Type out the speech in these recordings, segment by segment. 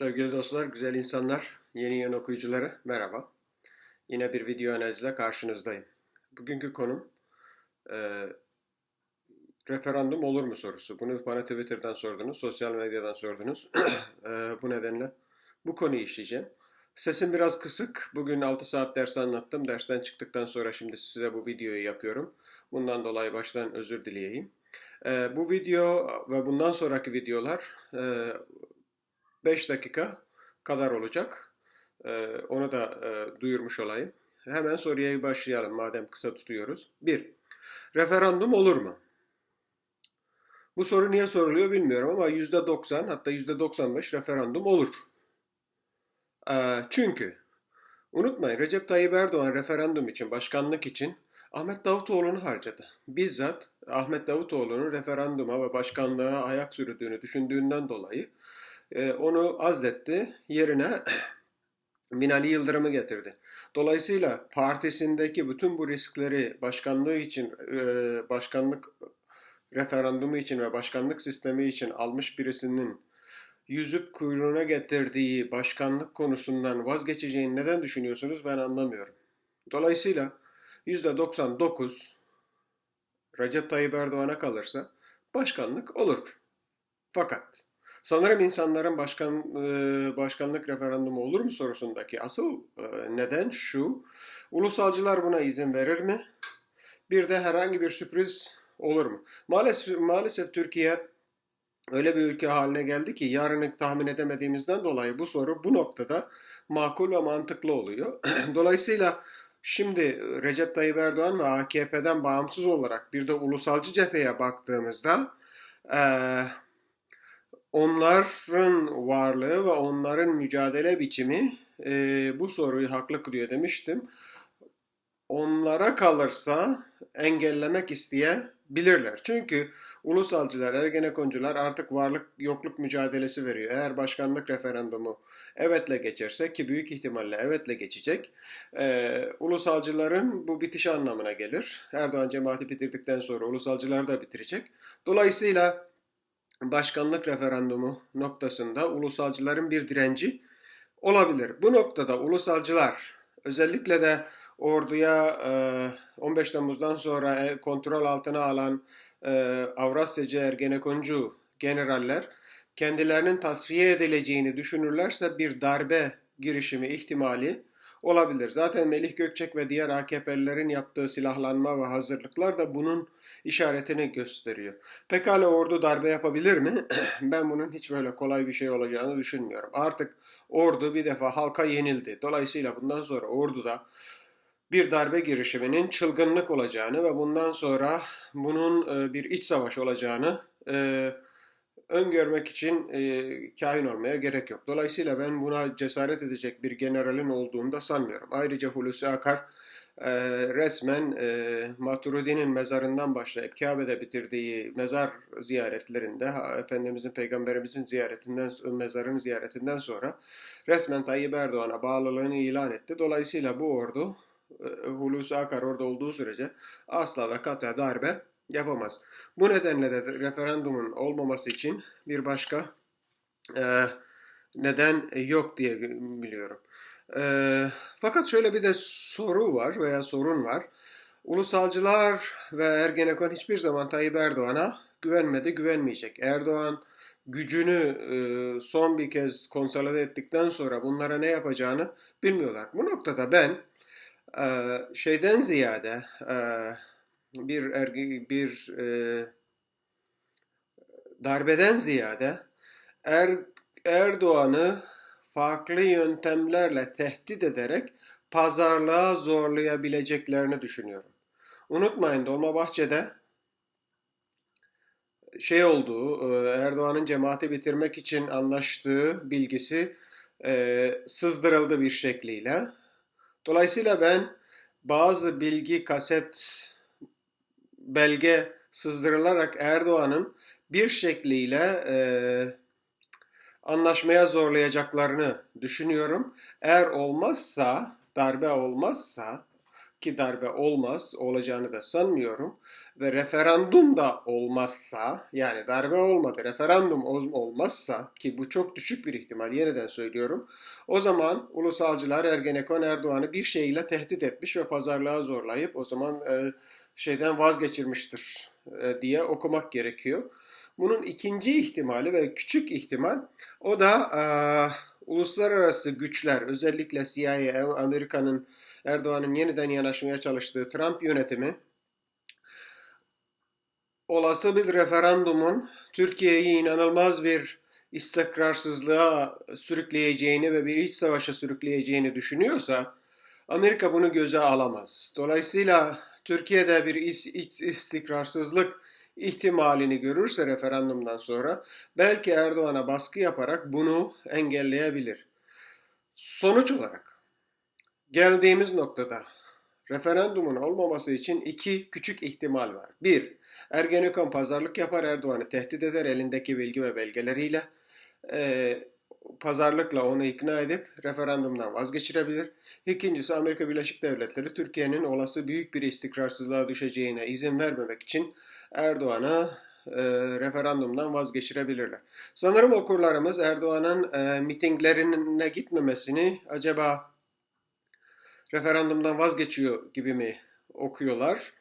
Sevgili dostlar, güzel insanlar, yeni yeni okuyucuları merhaba. Yine bir video analizle karşınızdayım. Bugünkü konum e, referandum olur mu sorusu. Bunu bana Twitter'dan sordunuz, sosyal medyadan sordunuz. E, bu nedenle bu konuyu işleyeceğim. Sesim biraz kısık. Bugün 6 saat ders anlattım. Dersten çıktıktan sonra şimdi size bu videoyu yapıyorum. Bundan dolayı baştan özür dileyeyim. E, bu video ve bundan sonraki videolar e, 5 dakika kadar olacak. Ee, onu da e, duyurmuş olayım. Hemen soruya başlayalım madem kısa tutuyoruz. 1. Referandum olur mu? Bu soru niye soruluyor bilmiyorum ama %90 hatta %95 referandum olur. Ee, çünkü unutmayın Recep Tayyip Erdoğan referandum için, başkanlık için Ahmet Davutoğlu'nu harcadı. Bizzat Ahmet Davutoğlu'nun referanduma ve başkanlığa ayak sürdüğünü düşündüğünden dolayı e, onu azletti. Yerine Binali Yıldırım'ı getirdi. Dolayısıyla partisindeki bütün bu riskleri başkanlığı için, e, başkanlık referandumu için ve başkanlık sistemi için almış birisinin yüzük kuyruğuna getirdiği başkanlık konusundan vazgeçeceğini neden düşünüyorsunuz ben anlamıyorum. Dolayısıyla %99 Recep Tayyip Erdoğan'a kalırsa başkanlık olur. Fakat Sanırım insanların başkan başkanlık referandumu olur mu sorusundaki asıl neden şu. Ulusalcılar buna izin verir mi? Bir de herhangi bir sürpriz olur mu? Maalesef, maalesef Türkiye öyle bir ülke haline geldi ki yarını tahmin edemediğimizden dolayı bu soru bu noktada makul ve mantıklı oluyor. Dolayısıyla şimdi Recep Tayyip Erdoğan ve AKP'den bağımsız olarak bir de ulusalcı cepheye baktığımızda eee onların varlığı ve onların mücadele biçimi e, bu soruyu haklı kılıyor demiştim. Onlara kalırsa engellemek isteyebilirler. Çünkü ulusalcılar, ergenekoncular artık varlık yokluk mücadelesi veriyor. Eğer başkanlık referandumu evetle geçerse ki büyük ihtimalle evetle geçecek. E, ulusalcıların bu bitiş anlamına gelir. Erdoğan cemaati bitirdikten sonra ulusalcılar da bitirecek. Dolayısıyla başkanlık referandumu noktasında ulusalcıların bir direnci olabilir. Bu noktada ulusalcılar özellikle de orduya 15 Temmuz'dan sonra e, kontrol altına alan Avrasyacı Ergenekoncu generaller kendilerinin tasfiye edileceğini düşünürlerse bir darbe girişimi ihtimali olabilir. Zaten Melih Gökçek ve diğer AKP'lilerin yaptığı silahlanma ve hazırlıklar da bunun işaretini gösteriyor. Pekala ordu darbe yapabilir mi? ben bunun hiç böyle kolay bir şey olacağını düşünmüyorum. Artık ordu bir defa halka yenildi. Dolayısıyla bundan sonra orduda bir darbe girişiminin çılgınlık olacağını ve bundan sonra bunun e, bir iç savaş olacağını e, öngörmek için e, kahin olmaya gerek yok. Dolayısıyla ben buna cesaret edecek bir generalin olduğunu da sanmıyorum. Ayrıca Hulusi Akar e, resmen e, Maturidi'nin mezarından başlayıp Kabe'de bitirdiği mezar ziyaretlerinde Efendimizin Peygamberimizin ziyaretinden mezarın ziyaretinden sonra resmen Tayyip Erdoğan'a bağlılığını ilan etti. Dolayısıyla bu ordu e, Hulusi Akar orada olduğu sürece asla ve kata darbe yapamaz. Bu nedenle de referandumun olmaması için bir başka e, neden yok diye biliyorum. E, fakat şöyle bir de soru var veya sorun var. Ulusalcılar ve Ergenekon hiçbir zaman Tayyip Erdoğan'a güvenmedi, güvenmeyecek. Erdoğan gücünü e, son bir kez konsolide ettikten sonra bunlara ne yapacağını bilmiyorlar. Bu noktada ben e, şeyden ziyade e, bir ergi, bir e, darbeden ziyade er, Erdoğan'ı farklı yöntemlerle tehdit ederek pazarlığa zorlayabileceklerini düşünüyorum. Unutmayın Dolmabahçe'de şey olduğu, e, Erdoğan'ın cemaati bitirmek için anlaştığı bilgisi e, sızdırıldı bir şekliyle. Dolayısıyla ben bazı bilgi, kaset, belge sızdırılarak Erdoğan'ın bir şekliyle e, anlaşmaya zorlayacaklarını düşünüyorum. Eğer olmazsa, darbe olmazsa ki darbe olmaz, olacağını da sanmıyorum ve referandum da olmazsa yani darbe olmadı, referandum olmazsa ki bu çok düşük bir ihtimal yeniden söylüyorum. O zaman ulusalcılar Ergenekon Erdoğan'ı bir şeyle tehdit etmiş ve pazarlığa zorlayıp o zaman e, şeyden vazgeçirmiştir e, diye okumak gerekiyor. Bunun ikinci ihtimali ve küçük ihtimal o da e, uluslararası güçler özellikle CIA, Amerika'nın Erdoğan'ın yeniden yanaşmaya çalıştığı Trump yönetimi olası bir referandumun Türkiye'yi inanılmaz bir istikrarsızlığa sürükleyeceğini ve bir iç savaşa sürükleyeceğini düşünüyorsa Amerika bunu göze alamaz. Dolayısıyla Türkiye'de bir iç, iç istikrarsızlık ihtimalini görürse referandumdan sonra belki Erdoğan'a baskı yaparak bunu engelleyebilir. Sonuç olarak geldiğimiz noktada referandumun olmaması için iki küçük ihtimal var. Bir, Ergenekon pazarlık yapar Erdoğan'ı tehdit eder elindeki bilgi ve belgeleriyle. Ee, pazarlıkla onu ikna edip referandumdan vazgeçirebilir. İkincisi Amerika Birleşik Devletleri Türkiye'nin olası büyük bir istikrarsızlığa düşeceğine izin vermemek için Erdoğan'a e, referandumdan vazgeçirebilirler. Sanırım okurlarımız Erdoğan'ın e, mitinglerine gitmemesini acaba referandumdan vazgeçiyor gibi mi okuyorlar?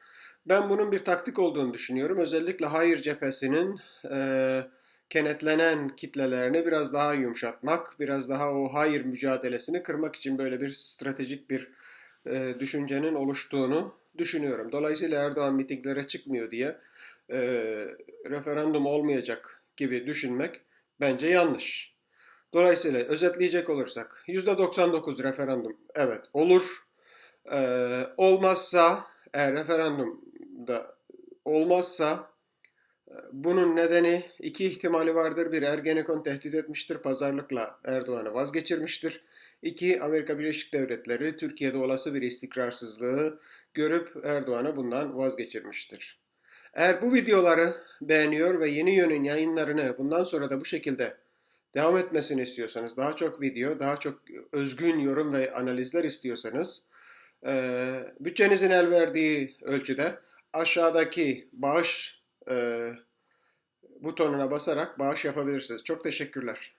Ben bunun bir taktik olduğunu düşünüyorum. Özellikle hayır cephesinin e, kenetlenen kitlelerini biraz daha yumuşatmak, biraz daha o hayır mücadelesini kırmak için böyle bir stratejik bir e, düşüncenin oluştuğunu düşünüyorum. Dolayısıyla Erdoğan mitinglere çıkmıyor diye e, referandum olmayacak gibi düşünmek bence yanlış. Dolayısıyla özetleyecek olursak %99 referandum evet olur. E, olmazsa eğer referandumda olmazsa bunun nedeni iki ihtimali vardır. Bir Ergenekon tehdit etmiştir, pazarlıkla Erdoğan'ı vazgeçirmiştir. İki Amerika Birleşik Devletleri Türkiye'de olası bir istikrarsızlığı görüp Erdoğan'ı bundan vazgeçirmiştir. Eğer bu videoları beğeniyor ve yeni yönün yayınlarını bundan sonra da bu şekilde devam etmesini istiyorsanız, daha çok video, daha çok özgün yorum ve analizler istiyorsanız, bütçenizin el verdiği ölçüde aşağıdaki bağış butonuna basarak bağış yapabilirsiniz. Çok teşekkürler.